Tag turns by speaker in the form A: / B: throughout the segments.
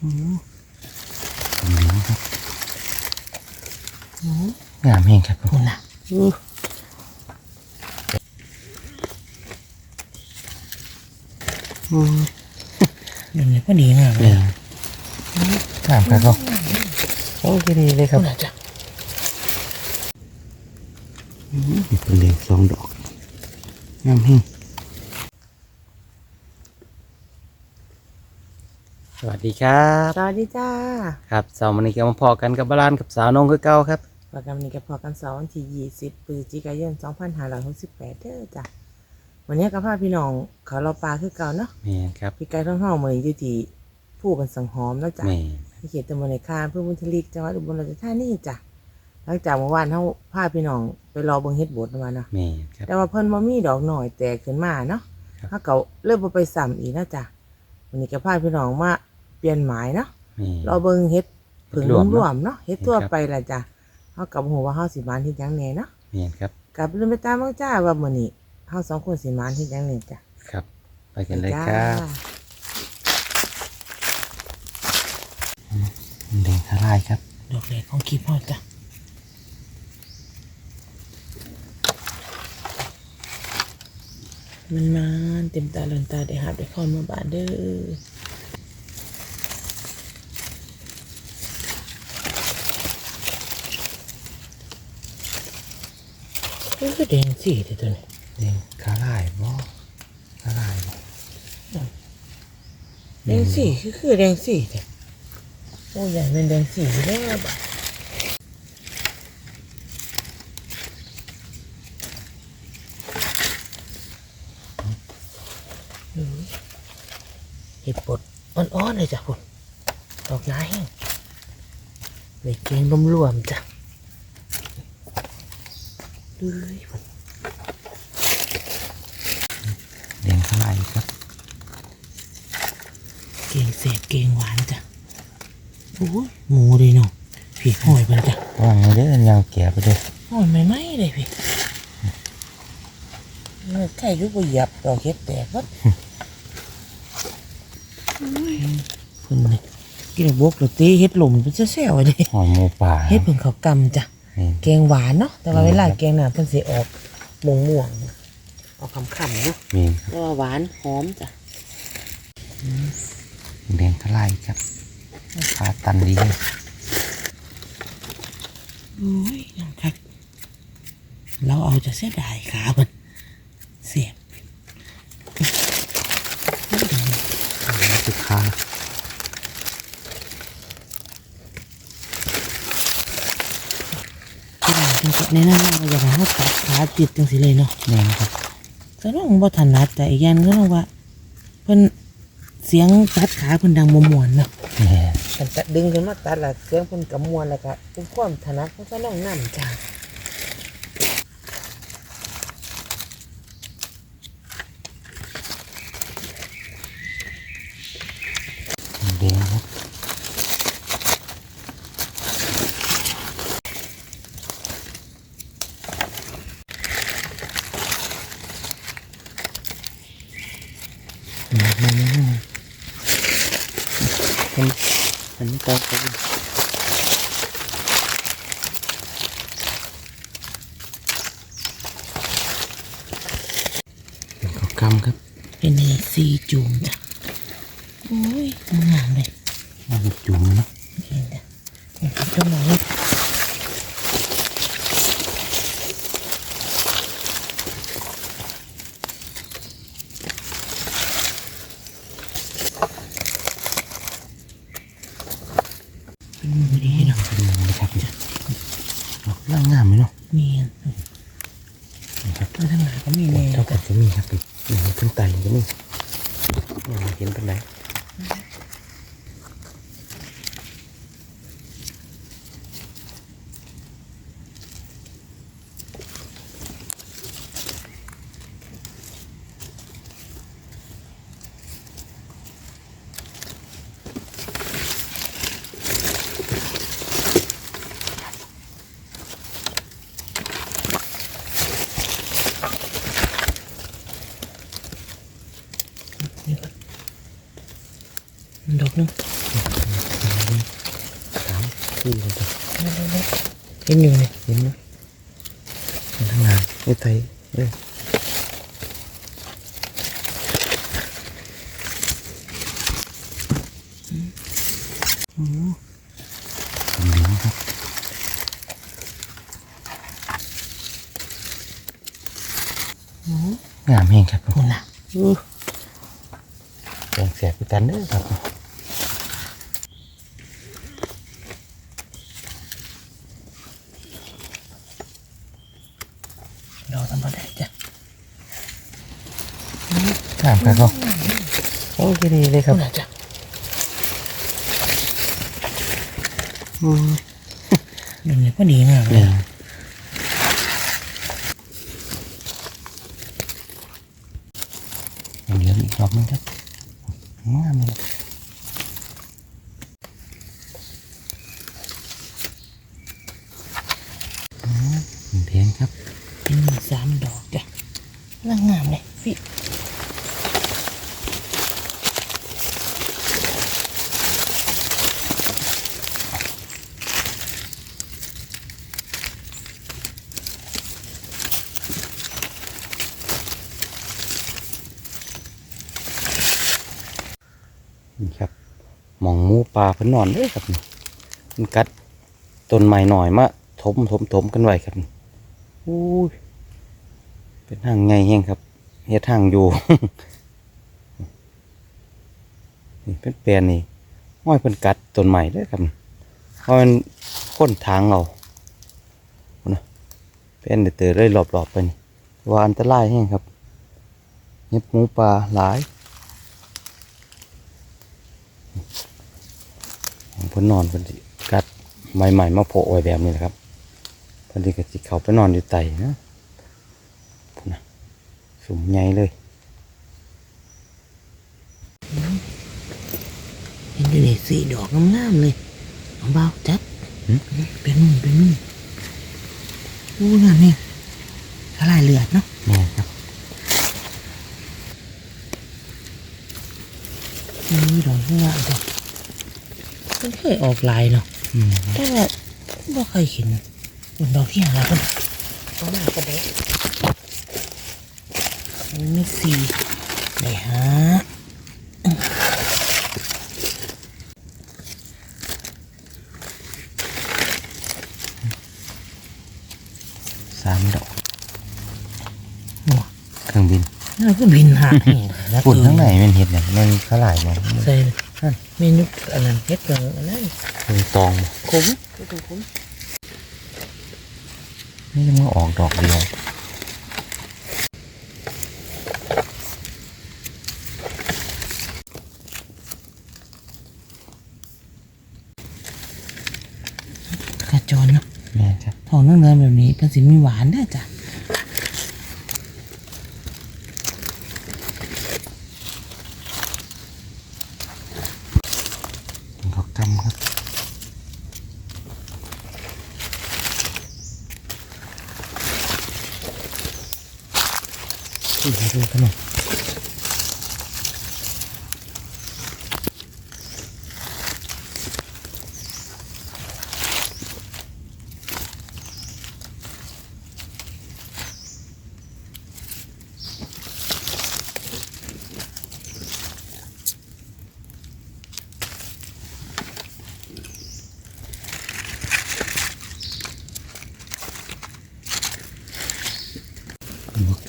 A: งามแห้งครับคุณนะ
B: อืมอย่างนี้ก็ดีมากเล
A: ยยงามครับเขาโอ้ยดีเลยครับ
B: น่าจะ
A: อืมเป็นเหลงสองดอกงามแห้ง สวัสดีครับ
B: สวัสดีจ้า
A: ครับสาวมันนี้ก็มาพอกันกับบาลานกับสาวน้องคือเก่าครับ
B: ประกันนี้ก็พอกันเสาร์วันที่20พฤศจิกายน2568เด้อจ้ะวันนี้ก็พาพี่น้องเขาเราปลาคือเก่าเนาะ
A: แม่นครับ
B: พี่ไก่ท่องเฮามื้อนี้อยู่ที่ผู้บันสังหอมแล้วจ้ะ
A: แม่น
B: ที่เขตตำบลในคานเพื่อบุญทลิกจังหวัดอุบลราชธานีจ้ะหลังจากเมื่อวานเฮาพาพี่น้องไปรอเบิ่งเฮ็ดบดมาเนาะ
A: แม่นครับ
B: แต่ว่าเพิ่นบ่มีดอกหน่อยแตกขึ้นมาเนาะ
A: ครับ
B: ถ้าเก่าเริ่มบ่ไปซ้ำอีกนะจ้ะวันนี้ก็พาพี่น้องมา เปลี่ยนหมายเนาะ
A: แม่น
B: เราเบิ่งเฮ็ดผึ่ง
A: เฮ็ดรวม
B: รวมๆเนาะเฮ็ดทั่ว
A: ครับ
B: ไปล่ะจ้ะเฮากับฮู้ว่าเฮาสิมานเฮ็ดหยังแหน่เนาะ
A: แม่นครับ
B: กับเรื่องไปตามเบิ่งจ้าว่ามื้อนี้เฮาสองคนสิมานเฮ็ดหยังแหน่จ้ะ
A: ครับ ไปกันเลย
B: จ้า
A: ครับ แดงทลายครับ
B: ดอกแรกของคลิปเฮาจ้ะมันมาเต็มตาเลินตาได้หาได้คอนมาบานเด้อ เอ้ยแดงสีเด้อตัวนี้
A: แดงทลายบ่ทลายบ่
B: แดงสีคือคือแดงสีเด้อโอ้ยใหญ่เป็นแดงสีแล้วบะอืมเห็ดปดอ่อนๆเลยจ้ะพุ่นดอกไม้แห้งเลยเกงรวมๆจ้ะ เลยพุ่น
A: แดงทลายครับ
B: เกงเสพเกงหวานจ้ะโอ้ยหมูเลยเนาะพี่ห้อยมันจ้ะ
A: วางไว้เด้อยาวแก่ไปเด้อ
B: ห้อยไม่ไหมเลยพี่เมื่อไข่ก็บ่หยับดอกเห็ดแตกวัดเพิ่นนี่กินบกหรือตีเห็ดหลุมเป็นเซี่ยวๆเลย
A: หอมหมูป่า
B: เห็ดเพิ่นเขากำจ้ะ
A: แม่น
B: แกงหวานเนาะแต่ว่าเวลาแกงน่ะเพิ่นสิออกม่วงม่วงๆออกคำๆเนาะ
A: แม่นครับ
B: แต่ว่าหวานหอมจ้ะ
A: แดงทลายครับขาตันดีเลย
B: โอ้ยน้ำคักเราเอาจะเสียดายขาเพิ่นเสียบ
A: สุดขา
B: ที่เราจังสิในนั้นเราอยากให้เขาตัดขาติดจังสิเลยเนาะ
A: แม่นครับ
B: ก็น้องบ่ถนัดแต่อีกอย่างก็ต้องว่าเพิ่นเสียงตัดขาเพิ่นดังมมวนเนาะ
A: แม่น
B: มันตัดดึงขึ้นมาตัดละเสียงเพิ่นกำมวนแล้วก็เป็นความถนัดของก็น้องนำจ้า
A: แดงครับมามามามาอัน อันนี้ก็เป็นเขากำครับ
B: เป็นไอ้ซีจู คือมัน
A: จะเห็นอ
B: ยู่เนี่ย
A: เห็นไหมมันทั้งงานนี่ไทยเด้ออืมอืมเหลืองครับงามเองครับ
B: คุณน่ะ
A: อู้แดงแสบ ไปกันเด้อครับ
B: เราทำมาได้จ้ะ
A: งามครับเขาโอ้ยดีเลยค
B: คุ
A: รับ
B: ณน่ะจ้ะ
A: อืม
B: อยู่เนี่ยก็ดีมากเล
A: เนี่ย
B: ย
A: ยังเหลืออีกรอบนึงครับงามเลยอืมแดงครับ
B: เป็นมีสามดอกจ้ะ น่างามเลยพี่
A: นี่ครับมองมูปลาเพิ่นนอนเด้ครับนี่มันกัดต้นไม้หน่อยมาถมถมถมกันไว้ครับนี่อู้ย เป็นทางไงแห้งครับเฮ็ดทางอยู่ นี่เป็นแปลนนี่ห้อยเพิ่นกัดต้นไม้เด้อครับเพราะมันค้นทางเรานะเป็นเดือดเตอเลยรอบๆไปนี่ว่าอันตรายแห้งครับเห็บหมูปลาหลายเพิ่นนอนเพิ่นกัดใหม่ๆมาโผล่ไว้แบบนี้แหละครับเพิ่นสิก็สิเข้าไปนอนอยู่ไตนะพุ่นนะ สูงใหญ่เลย
B: เห็นอยู่เนี่ยสี่ดอกงามๆเลยเอาเบาจับ
A: หืม
B: เป็นนู่นเป็นนู่นอู้งามนี่ทลายเลือดเนาะ
A: แม่ครับ
B: นี่ดอกงามจ้ะมันเคยออกลายเนาะ
A: อืม
B: แต่ว่าบ่เคยเห็นดอกที่หาคนเอาหน้ากระเดะมัน ไม่สี่ได้ฮะ
A: สามดอกเครื่องบิน
B: น่าก็บินหานี่นะ
A: ปุ่นข้างในมันเห็ดเนี่ยมันเขาหลายเนี่ย
B: ใส่เมนูอันนั้นเฮ็ดกับอันนั้น
A: เป็นตอง
B: ขมก็ต้องขม
A: นี่จะมาออกดอกเดียว
B: กระจรเนาะ
A: แม่ครับ
B: ทองเนื้อแบบนี้เป็น สิมีหวานได้อจ้ะ
A: ดอกจำครับนี่ดูกันหน่อย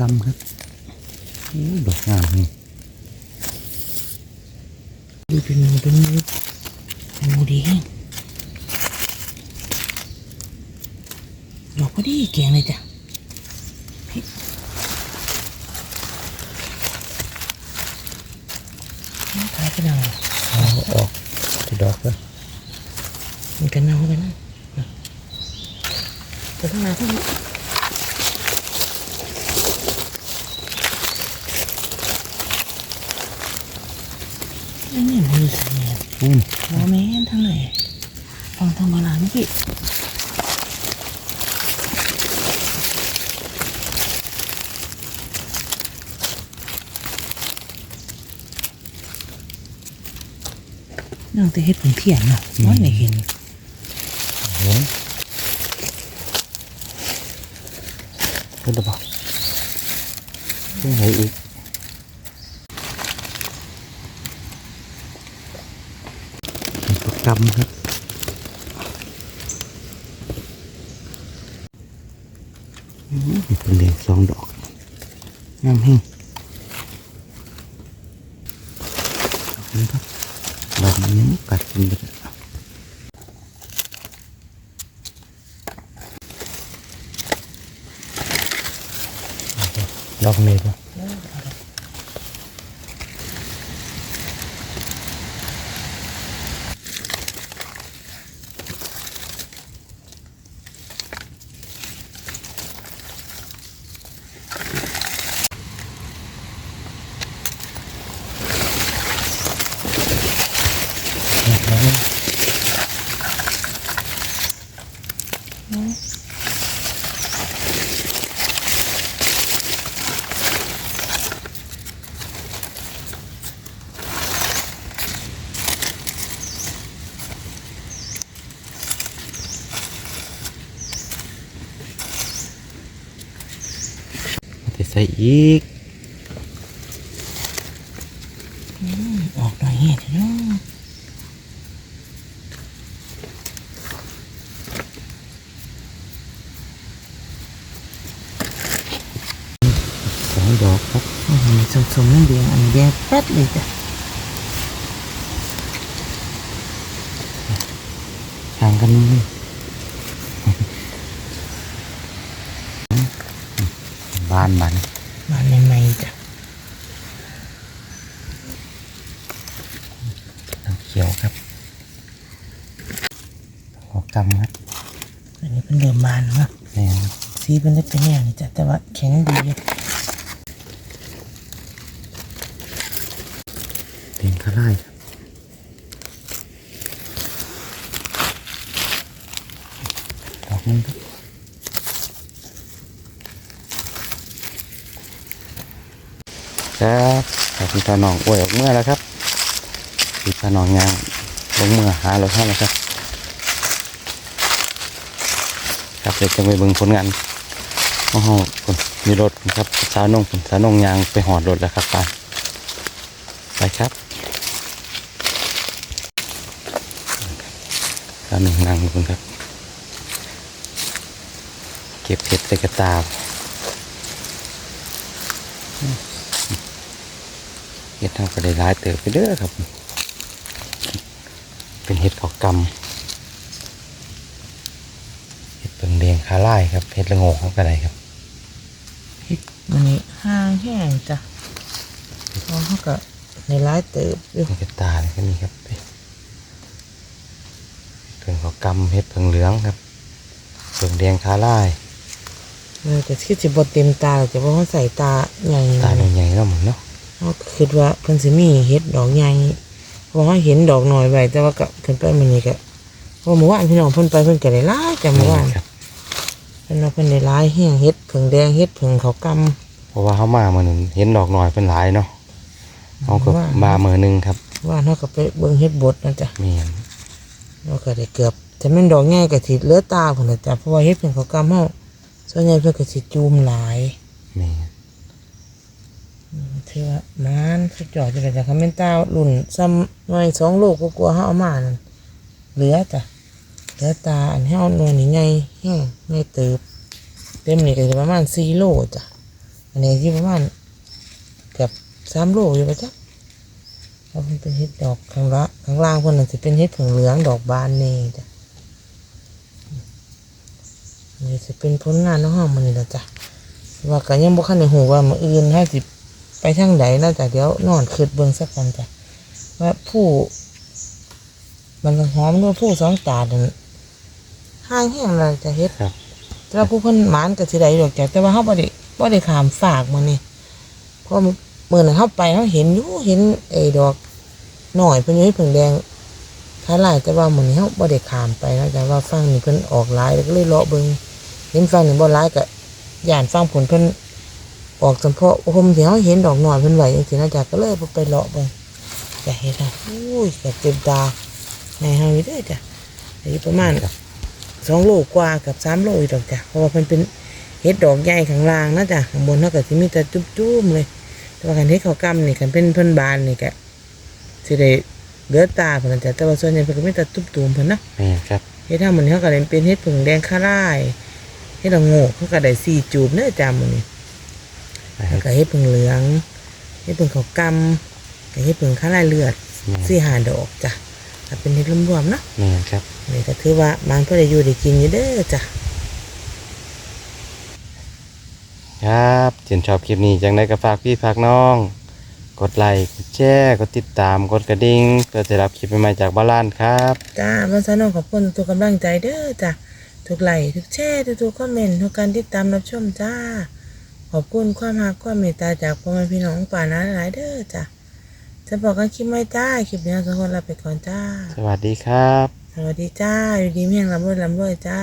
A: ดอกจำครับอู้ดอกงามนี่
B: ดูเป็นหมูเป็นหมูเป็นหมูดีแห้งดอกพอดีแกงเลยจ้ะพี่น้ำตายก็ดัง
A: เอาออกที่ดอกเลย
B: มันกันเน่ากันนะไปข้างหน้าข้างหน้าอันนี้มือเสีย
A: ปุ้น
B: โมเมนทางไหนฟังทางโบราณพี่นั่งแต่เฮ็ดเป็นเทียนเนาะน้อยไม่เห็น
A: เห็นเห็นหรือเปล่าเห็นไหนอีกเป็นประกำครับอืมเป็นเหลียงสองดอกงามแห้งดอกนี้ครับดอก นี้กัดกินไปเลยดอกนี้ป่ะจะ ใส่อีก
B: ออกหน่อยเห็ดเนาะ
A: สอง ดอกครับ
B: โอ้โหสมๆนั่นเดียวอันนี้แดงแป๊ดเลยจ้ะ
A: ห่างกันนิดนึงบานมัน
B: มาใหม่ๆจ้ะ
A: น้ำเขียวครับหัวกำครับ
B: อันนี้เป็นเดิมบานเนาะ
A: แม่น
B: สีเป็นได้เป็นแนวนี่จ้ะแต่ว่าแข็งดีอยู่
A: เป็นข้า ไร่ครับดอกนึงครับครับขอบคุณตาหนองอวยออกเมื่อแล้วครับพี่ตาหนองยางลงเมื่อหาเราท่าแล้วครับครับเดี๋ยวจะไปเบิ่งผลงานโอ้โหคนมีรถครับสาวนงสาวนงยางไปหอดรถแล้วครับไปไปครับ สาวนงนั่งอยู่คนครับ เก็บเห็ดใส่กระตาเห็ดทำกระไดร้ายเติบไปเด้อครับ เป็นเห็ดขอกำเห็ดเปิงแดงคาไล่ครับเห็ดละโงกเขากระไดครับ
B: อันนี้ห้างแห้งจ้ะเพราะเขาก็ในร้ายเติบอยู่
A: มีกระตาเลยก็มีครับ เปิงขอกำเห็ดเปิงเหลืองครับเปิงแดงคาไล่
B: เออแต่ที่จะบดเต็มตาแต่ว่าเขาใส่ตาใหญ่
A: ตาใหญ่ๆแล้วเหมือนเนาะ
B: เขาก็คิดว่าเพิ่นสิมีเฮ็ดดอกใหญ่เพราะเขาเห็นดอกน้อยไว้แต่ว่าก็เพิ่นไปมันนี่ก็เพราะเมื่อวานพี่น้องเพิ่นไปเพิ่นก็ได้หลายจ้ะเมื่อวาน
A: ครับ
B: เพิ่นว่าเพิ่นได้หลายแห้งเฮ็ดผึ่งแดงเฮ็ดผึ่งเขาวกำ
A: เพราะว่าเขามาเมื่อหนึ่งเห็นดอกหน่อยเป็นหลายเนาะเขาก็
B: ว่า
A: มาเมื่อหนึ่งครับ
B: ว่าเขาก็ไปเบิ่งเฮ็ดบดนะจ๊ะ
A: เมียน
B: เราก็ได้เกือบแต่แม่นดอกใหญ่ก็สิเหลือตาพุ่นน่ะจ้ะเพราะว่าเฮ็ดผึ่งเขาวกำเฮาส่วนใหญ่เพิ่นก็สิจูมหลาย
A: เมียน
B: ถือว่ามันสุดยอดจังเลยจ้ะคำเป็นตารุ่นซ้ำหน่อยสองโลกกลัวาๆเฮาเอามานั่นเหลือจ้ะเหลือตาอันเฮาหน่วยนี่ใหญ่แห้งใหญ่เติบเต็มนี่ก็สิประมาณ4โลจ้ะอันนี้ที่ประมาณเกือบ3โลอยู่ป่ะจ๊ะ เพราะมันเป็นเห็ดดอกข้างละข้างล่างเพิ่นน่ะสิเป็นเห็ดผงเหลืองดอกบานนี่จ้ะนี่สิเป็นผลงานของเฮามื้อนี้ล่ะจ้ะว่าก็ยังบ่คันได้ฮู้ว่ามื้ออื่นเฮาสิไปทางใดนะจ๊ะเดี๋ยวนอนคืดเบิ่งสักกันจ้ะว่าผู้มันหอมด้วยผู้สองตาดันห้างแห้งเลยจะเฮ็ด
A: ครับ
B: แต่ว่าผู้เพิ่นหมานก็สิได้ดอกจ้ะแต่ว่าเฮาบ่ได้บ่ได้ขามฝากมื้อนี้เพราะ เมื้อนั้นเฮาไปเฮาเห็นอยู่เห็นไอ้ดอกหน้อยเพิ่นยู่ให้เพิ่งแดงท้ายหลายแต่ว่ามื้อนเฮาบ่ได้ขามไปนะจ๊ะว่าฟังนี่เพิ่นออกลายแล้วก็เลยเลาะเบิ่งเห็นฟังนี่บ่ลายก็ย่านฟังผลเพิ่นออกจำเพาะผมเดี๋ยวเห็นดอกหน่อยเพิ่นไหวจังซี่นะจ๊ะก็เลยไปเลาะเบิ่งจะเห็นอะอุ้ยก็เต็มตาในเฮาอยู่เด้อจ้ะอายุประมาณสองโลกว่ากับสามโลอีกดอกจ้ะเพราะว่ามันเป็นเฮ็ดดอกใหญ่ข้างล่างนะจ้ะข้างบนเท่ากับที่มีแต่จุ้มๆเลย แต่ว่าคันเฮ็ดเขาวกำนี่คันเป็นเพิ่นบานนี่ก็สิได้เหลือตาเพิ่นนะจ้ะแต่ว่าส่วนใหญ่เพิ่นก็มีแต่ตุ่มๆเพิ่นนะ
A: แม่นครับ
B: เฮ็ดทางมันเขาก็เลยเป็นเฮ็ดผึ่งแดงข้าร่ายเฮ็ดละโงกเขาก็ได้สี่จูบเนื้อจามันนี่
A: นะค
B: แล้
A: รั
B: ว
A: บ
B: ก็เฮ็ดผึ่งเหลืองเฮ็ดผึ่งเขาวกำก็เฮ็ดผึ่งข้าร่ายเลือด
A: แม่น
B: สี่หาดอกจ้ะก็เป็นเฮ็ดรวมๆเนาะ
A: แม่นครับ
B: นี่ก็ถือว่ามันก็ได้อยู่ได้กินอยู่เด้อจ้ะ
A: ครับเห็นชอบคลิปนี้จังได้ก็ฝากพี่ฝากน้อง กดไลค์กดแชร์กดติดตามกดกระดิ่งเพื่อจะรับคลิปใหม่ๆจากบ้านล้านครับ
B: จ้าบ้านซาน้องขอบคุณทุกกำลังใจเด้อจ้ะทุกไลค์ทุกแชร์ทุกๆคอมเมนต์ทุกการติดตามรับชมจ้า ขอบคุณความรักความเมตตาจากพ่อแม่พี่น้องป่านะหลายเด้อจ้ะจะบอกกันคลิปไม่จ้าคลิปนี้เราสองคนลาไปก่อนจ้า
A: สวัสดีครับ
B: สวัสดีจ้าอยู่ดีเมียงลำรวยลำรวยจ้า